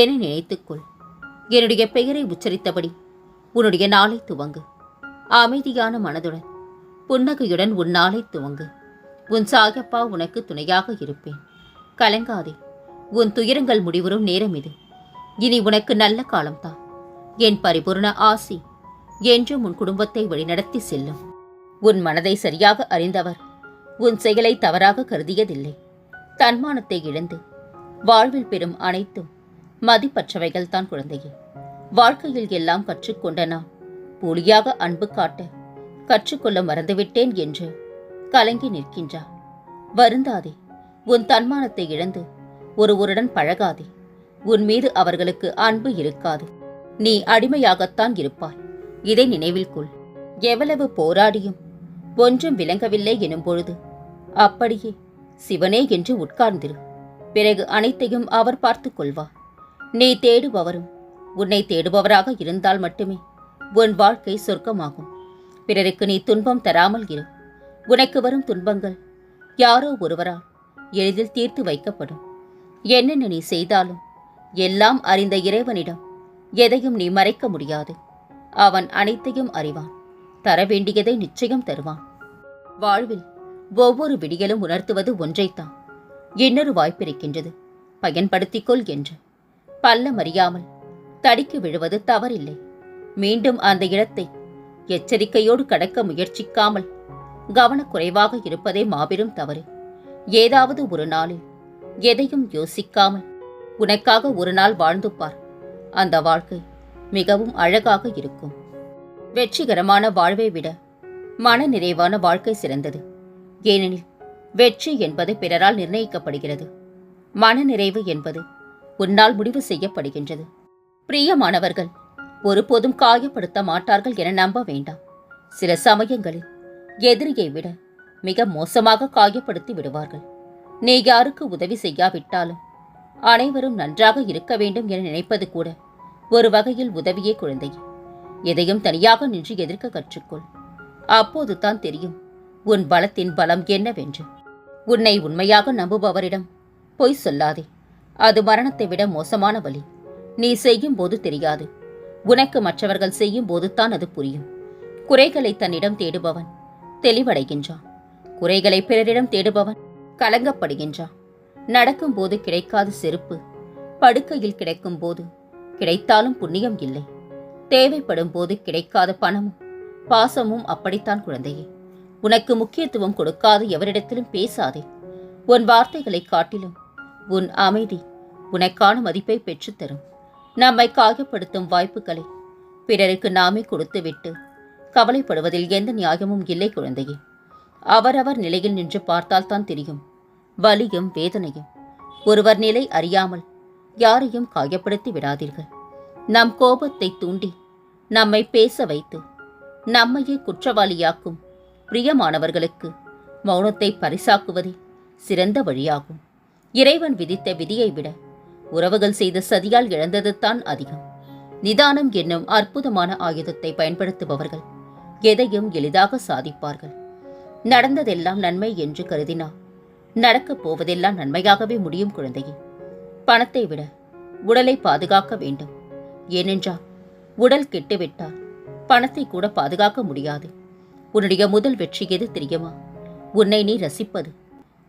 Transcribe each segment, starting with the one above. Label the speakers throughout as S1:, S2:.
S1: என்னை நினைத்துக்கொள். என்னுடைய பெயரை உச்சரித்தபடி உன்னுடைய நாளை துவங்கு. அமைதியான மனதுடன் புன்னகையுடன் உன் நாளை துவங்கு. உன் சாயப்பா உனக்கு துணையாக இருப்பேன். கலங்காதே உன் துயரங்கள் முடிவரும் நேரம் இது. இனி உனக்கு நல்ல காலம்தான் என் பரிபூர்ண ஆசி என்றும் உன் குடும்பத்தை வழிநடத்தி செல்லும். உன் மனதை சரியாக அறிந்தவர் உன் செயலை தவறாக கருதியதில்லை. தன்மானத்தை இழந்து வாழ்வில் பெறும் அனைத்தும் மதிப்பற்றவைகள் தான் குழந்தையே. வாழ்க்கையில் எல்லாம் கற்றுக்கொண்ட நான் போலியாக அன்பு காட்ட கற்றுக்கொள்ள மறந்துவிட்டேன் என்று கலங்கி நிற்கின்றார் வருந்தாதே உன் தன்மானத்தை இழந்து ஒருவருடன் பழகாதே. உன் மீது அவர்களுக்கு அன்பு இருக்காது. நீ அடிமையாகத்தான் இருப்பாய். இதை நினைவில் கொள். எவ்வளவு போராடியும் ஒன்றும் விளங்கவில்லை எனும் பொழுது அப்படியே சிவனே என்று உட்கார்ந்திரு. பிறகு அனைத்தையும் அவர் பார்த்துக் கொள்வார். நீ தேடுபவரும் உன்னை தேடுபவராக இருந்தால் மட்டுமே உன் வாழ்க்கை சொர்க்கமாகும். பிறருக்கு நீ துன்பம் தராமல் இரு. உனக்கு வரும் துன்பங்கள் யாரோ ஒருவரால் எளிதில் தீர்த்து வைக்கப்படும். என்னென்ன நீ செய்தாலும் எல்லாம் அறிந்த இறைவனிடம் எதையும் நீ மறைக்க முடியாது. அவன் அனைத்தையும் அறிவான். தர வேண்டியதை நிச்சயம் தருவான். வாழ்வில் ஒவ்வொரு விடியலும் உணர்த்துவது ஒன்றைத்தான். இன்னொரு வாய்ப்பிருக்கின்றது பயன்படுத்திக்கொள் என்று. பல்லமறியாமல் அறியாமல் தடிக்கு விழுவது தவறில்லை. மீண்டும் அந்த இடத்தை எச்சரிக்கையோடு கடக்க முயற்சிக்காமல் கவனக்குறைவாக இருப்பதே மாபெரும் தவறு. ஏதாவது ஒரு நாளில் எதையும் யோசிக்காமல் உனக்காக ஒரு நாள் வாழ்ந்து பார். அந்த வாழ்க்கை மிகவும் அழகாக இருக்கும். வெற்றிகரமான வாழ்வை விட மன நிறைவான வாழ்க்கை சிறந்தது. ஏனெனில் வெற்றி என்பது பிறரால் நிர்ணயிக்கப்படுகிறது. மன நிறைவு என்பது உன்னால் முடிவு செய்யப்படுகின்றது. பிரியமானவர்கள் ஒருபோதும் காயப்படுத்த மாட்டார்கள் என நம்ப வேண்டாம். சில சமயங்களில் எதிரியை விட மிக மோசமாக காயப்படுத்தி விடுவார்கள். நீ யாருக்கு உதவி செய்யாவிட்டாலும் அனைவரும் நன்றாக இருக்க வேண்டும் என நினைப்பது கூட ஒரு வகையில் உதவியே குழந்தை எதையும் தனியாக நின்று எதிர்க்க கற்றுக்கொள். அப்போது தான் தெரியும் உன் பலத்தின் பலம் என்னவென்று. உன்னை உண்மையாக நம்புபவரிடம் பொய் சொல்லாதே. அது மரணத்தை விட மோசமான வழி. நீ செய்யும் போது தெரியாது. உனக்கு மற்றவர்கள் செய்யும் போது தான் அது புரியும். குறைகளை தன்னிடம் தேடுபவன் தெளிவடைகின்றான். குறைகளை பிறரிடம் தேடுபவன் கலங்கப்படுகின்றான். நடக்கும்போது கிடைக்காத செருப்பு படுக்கையில் கிடைக்கும் போது கிடைத்தாலும் புண்ணியம் இல்லை. தேவைப்படும் போது கிடைக்காத பணமும் பாசமும் அப்படித்தான் குழந்தையே. உனக்கு முக்கியத்துவம் கொடுக்காது எவரிடத்திலும் பேசாதே. உன் வார்த்தைகளை காட்டிலும் உன் அமைதி உனக்கான மதிப்பை பெற்றுத்தரும். நம்மை காயப்படுத்தும் வாய்ப்புகளை. பிறருக்கு நாமே கொடுத்துவிட்டு கவலைப்படுவதில் எந்த நியாயமும் இல்லை குழந்தையே. அவரவர் நிலையில் நின்று பார்த்தால்தான் தெரியும். வலியும் வேதனையும். ஒருவர் நிலை அறியாமல் யாரையும் காயப்படுத்தி விடாதீர்கள். நம் கோபத்தை தூண்டி நம்மை பேச வைத்து நம்மையே குற்றவாளியாக்கும் பிரியமானவர்களுக்கு மௌனத்தை பரிசாக்குவதே சிறந்த வழியாகும். இறைவன் விதித்த விதியை விட உறவுகள் செய்த சதியால் இழந்ததுதான் அதிகம். நிதானம் என்னும் அற்புதமான ஆயுதத்தை பயன்படுத்துபவர்கள் எதையும் எளிதாக சாதிப்பார்கள். நடந்ததெல்லாம் நன்மை என்று கருதினா நடக்கப் போவதெல்லாம் நன்மையாகவே முடியும் குழந்தையே. பணத்தை விட உடலை பாதுகாக்க வேண்டும். ஏனென்றால் உடல் கெட்டுவிட்டால் பணத்தை கூட பாதுகாக்க முடியாது. உன்னுடைய முதல் வெற்றி எது தெரியுமா? உன்னை நீ ரசிப்பது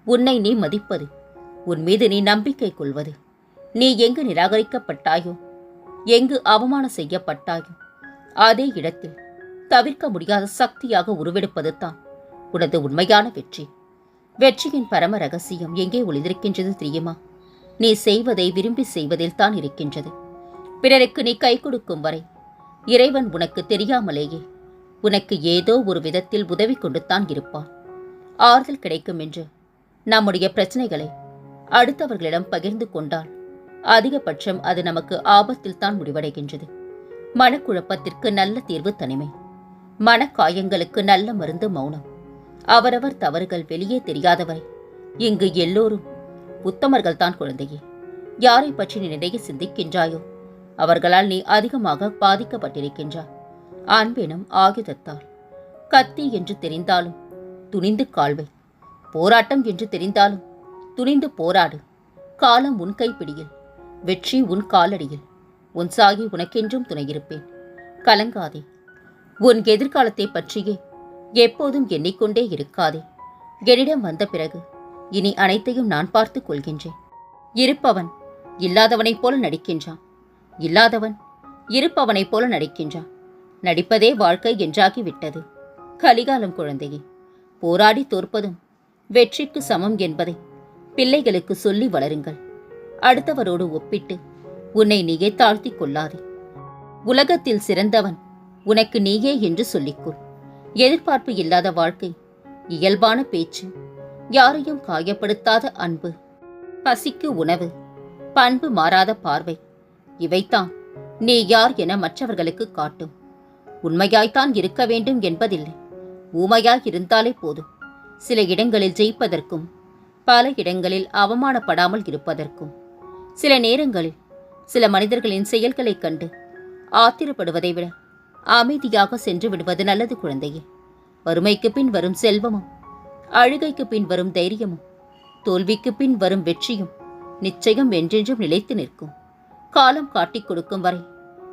S1: உன்னை நீ மதிப்பது. உன் மீது நீ நம்பிக்கை கொள்வது. நீ எங்கு நிராகரிக்கப்பட்டாயோ எங்கு அவமானம் செய்யப்பட்டாயோ அதே இடத்தில் தவிர்க்க முடியாத சக்தியாக உருவெடுப்பது தான் உனது உண்மையான வெற்றி. வெற்றியின் பரம ரகசியம் எங்கே ஒளிந்திருக்கின்றது தெரியுமா? நீ செய்வதை விரும்பி செய்வதில் தான் இருக்கின்றது. பிறருக்கு நீ கை கொடுக்கும் வரை இறைவன் உனக்கு தெரியாமலேயே உனக்கு ஏதோ ஒரு விதத்தில் உதவி கொண்டு தான் இருப்பான். ஆறுதல் கிடைக்கும் என்று நம்முடைய பிரச்சனைகளை அடுத்தவர்களிடம் பகிர்ந்து கொண்டால் அதிகபட்சம் அது நமக்கு ஆபத்தில் தான் முடிவடைகின்றது. மனக்குழப்பத்திற்கு நல்ல தீர்வு தனிமை. மனக்காயங்களுக்கு நல்ல மருந்து மௌனம். அவரவர் தவறுகள் வெளியே தெரியாதவரை. இங்கு எல்லோரும் உத்தமர்கள் தான் குழந்தையே யாரை பற்றி நீ நிறைய சிந்திக்கின்றாயோ? அவர்களால் நீ அதிகமாக பாதிக்கப்பட்டிருக்கின்றாய். அன்பெனும் ஆயுதத்தால். கத்தி என்று தெரிந்தாலும் துணிந்து கால்வை. போராட்டம் என்று தெரிந்தாலும் துணிந்து போராடு. காலம் உன் கைப்பிடியில். வெற்றி உன் காலடியில். உன் சாகி உனக்கென்றும் துணையிருப்பேன். கலங்காதே. உன் எதிர்காலத்தை பற்றியே. எப்போதும் எண்ணிக்கொண்டே இருக்காதே. என்னிடம் வந்த பிறகு இனி அனைத்தையும் நான் பார்த்துக் கொள்கின்றேன். இருப்பவன் இல்லாதவனைப் போல நடிக்கின்றான். இல்லாதவன் இருப்பவனைப் போல நடிக்கின்றான். நடிப்பதே வாழ்க்கை என்றாகிவிட்டது. கலிகாலம் குழந்தையே போராடி தோற்பதும் வெற்றிக்கு சமம் என்பதை. பிள்ளைகளுக்கு சொல்லி வளருங்கள். அடுத்தவரோடு ஒப்பிட்டு உன்னை நீயே தாழ்த்திக் கொள்ளாதே. உலகத்தில் சிறந்தவன் உனக்கு நீயே என்று சொல்லிக்கொள். எதிர்பார்ப்பு இல்லாத வாழ்க்கை இயல்பான பேச்சு யாரையும் காயப்படுத்தாத அன்பு பசிக்கு உணவு பண்பு மாறாத பார்வை இவைத்தான் நீ யார் என மற்றவர்களுக்கு காட்டும். உண்மையாய்த்தான் இருக்க வேண்டும் என்பதில்லை. ஊமையாய் இருந்தாலே போதும். சில இடங்களில் ஜெயிப்பதற்கும் பல இடங்களில் அவமானப்படாமல் இருப்பதற்கும் சில நேரங்களில் சில மனிதர்களின் செயல்களைக் கண்டு ஆத்திரப்படுவதை விட அமைதியாக சென்று விடுவது நல்லது குழந்தையே. வறுமைக்கு பின் வரும் செல்வமும் அழுகைக்கு பின் வரும் தைரியமும் தோல்விக்கு பின் வரும் வெற்றியும் நிச்சயம் என்றென்றும் நிலைத்து நிற்கும். காலம் காட்டிக் கொடுக்கும் வரை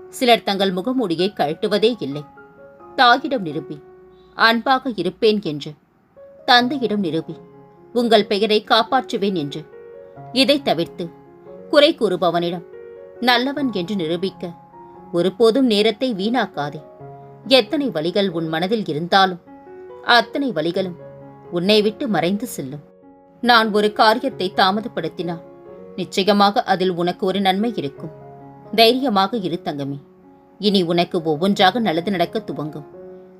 S1: சிலர் தங்கள் முகமூடியை கழட்டுவதே இல்லை. தாயிடம் நிரூபி அன்பாக இருப்பேன் என்று தந்தையிடம் நிரூபி உங்கள் பெயரை காப்பாற்றுவேன் என்று. இதை தவிர்த்து குறை கூறுபவனிடம் நல்லவன் என்று நிரூபிக்க ஒருபோதும் நேரத்தை வீணாக்காதே. எத்தனை வழிகள் உன் மனதில் இருந்தாலும் அத்தனை வழிகளும் உன்னை விட்டு மறைந்து செல்லும். நான் ஒரு காரியத்தை தாமதப்படுத்தினால் நிச்சயமாக அதில் உனக்கு ஒரு நன்மை இருக்கும். தைரியமாக இரு தங்கமே. இனி உனக்கு ஒவ்வொன்றாக நல்லது நடக்க துவங்கும்.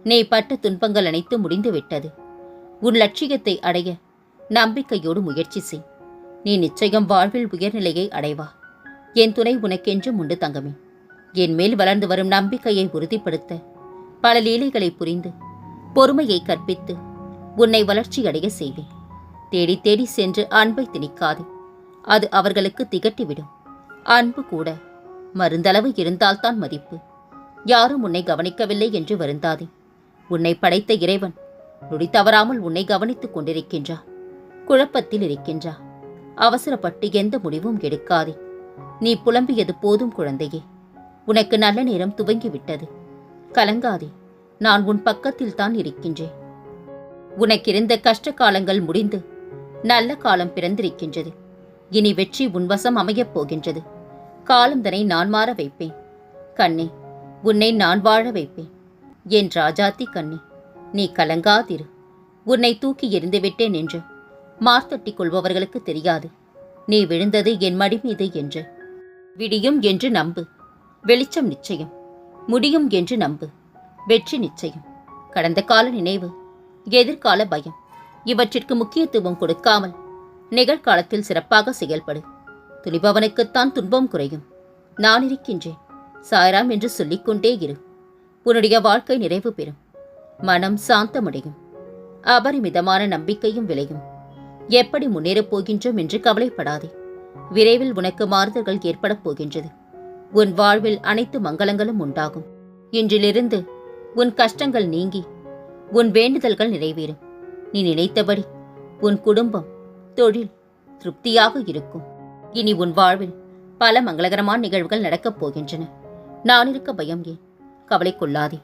S1: நீ பட்ட துன்பங்கள் அனைத்து முடிந்துவிட்டது. உன் லட்சியத்தை அடைய நம்பிக்கையோடு முயற்சி செய். நீ நிச்சயம் வாழ்வில் உயர்நிலையை அடைவா. என் துணை உனக்கென்றும் உண்டு தங்கமே. என் மேல் வளர்ந்து வரும் நம்பிக்கையை உறுதிப்படுத்த பல லீலைகளை புரிந்து பொறுமையை கற்பித்து உன்னை வளர்ச்சியடைய செய்வேன். தேடி தேடி சென்று அன்பை திணிக்காது. அது அவர்களுக்கு திகட்டிவிடும். அன்பு கூட மருந்தளவு இருந்தால்தான் மதிப்பு. யாரும் உன்னை கவனிக்கவில்லை என்று வருந்தாதே. உன்னை படைத்த இறைவன் நொடி தவறாமல் உன்னை கவனித்துக் கொண்டிருக்கின்றார் குழப்பத்தில் இருக்கின்றா. அவசரப்பட்டு எந்த முடிவும் எடுக்காதே. நீ புலம்பியது போதும் குழந்தையே. உனக்கு நல்ல நேரம் துவங்கிவிட்டது. கலங்காதே. நான் உன் பக்கத்தில் தான் இருக்கின்றேன். உனக்கிருந்த கஷ்ட காலங்கள் முடிந்து நல்ல காலம் பிறந்திருக்கின்றது. இனி வெற்றி உன்வசம் அமையப் போகின்றது. காலந்தனை நான் மாற வைப்பேன். கண்ணே உன்னை நான் வாழ வைப்பேன். என் ராஜாத்தி கண்ணே நீ கலங்காதிரு. உன்னை தூக்கி எறிந்துவிட்டேன் என்று மார்த்தட்டிக் கொள்பவர்களுக்கு தெரியாது. நீ விழுந்தது என் மடி மீது என்று. விடியும் என்று நம்பு. வெளிச்சம் நிச்சயம். முடியும் என்று நம்பு. வெற்றி நிச்சயம். கடந்த கால நினைவு. எதிர்கால பயம். இவற்றிற்கு முக்கியத்துவம் கொடுக்காமல் நிகழ்காலத்தில் சிறப்பாக செயல்படு. துணிபவனுக்குத்தான் துன்பம் குறையும். நான் இருக்கின்றேன். சாய்ராம் என்று சொல்லிக்கொண்டே இரு. உன்னுடைய வாழ்க்கை நிறைவு பெறும். மனம் சாந்தமடையும். அபரிமிதமான நம்பிக்கையும் விளையும். எப்படி முன்னேறப் போகின்றோம் என்று கவலைப்படாதே. விரைவில் உனக்கு மாறுதல்கள் ஏற்படப் போகின்றது. உன் வாழ்வில் அனைத்து மங்களங்களும் உண்டாகும். இன்றிலிருந்து உன் கஷ்டங்கள் நீங்கி உன் வேண்டுதல்கள் நிறைவேறும். நீ நினைத்தபடி உன் குடும்பம் தொழில் திருப்தியாக இருக்கும். இனி உன் வாழ்வில் பல மங்களகரமான நிகழ்வுகள் நடக்கப் போகின்றன. நான் இருக்க பயம் ஏன்? கவலை கொள்ளாதே.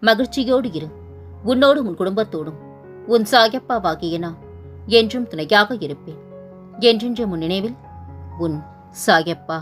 S1: மகிழ்ச்சியோடு இரு. உன்னோடு உன் குடும்பத்தோடும். உன் சாயப்பாவாகிய நான் என்றும் துணையாக இருப்பேன். என்றென்ற முன் நினைவில் உன் சாயப்பா.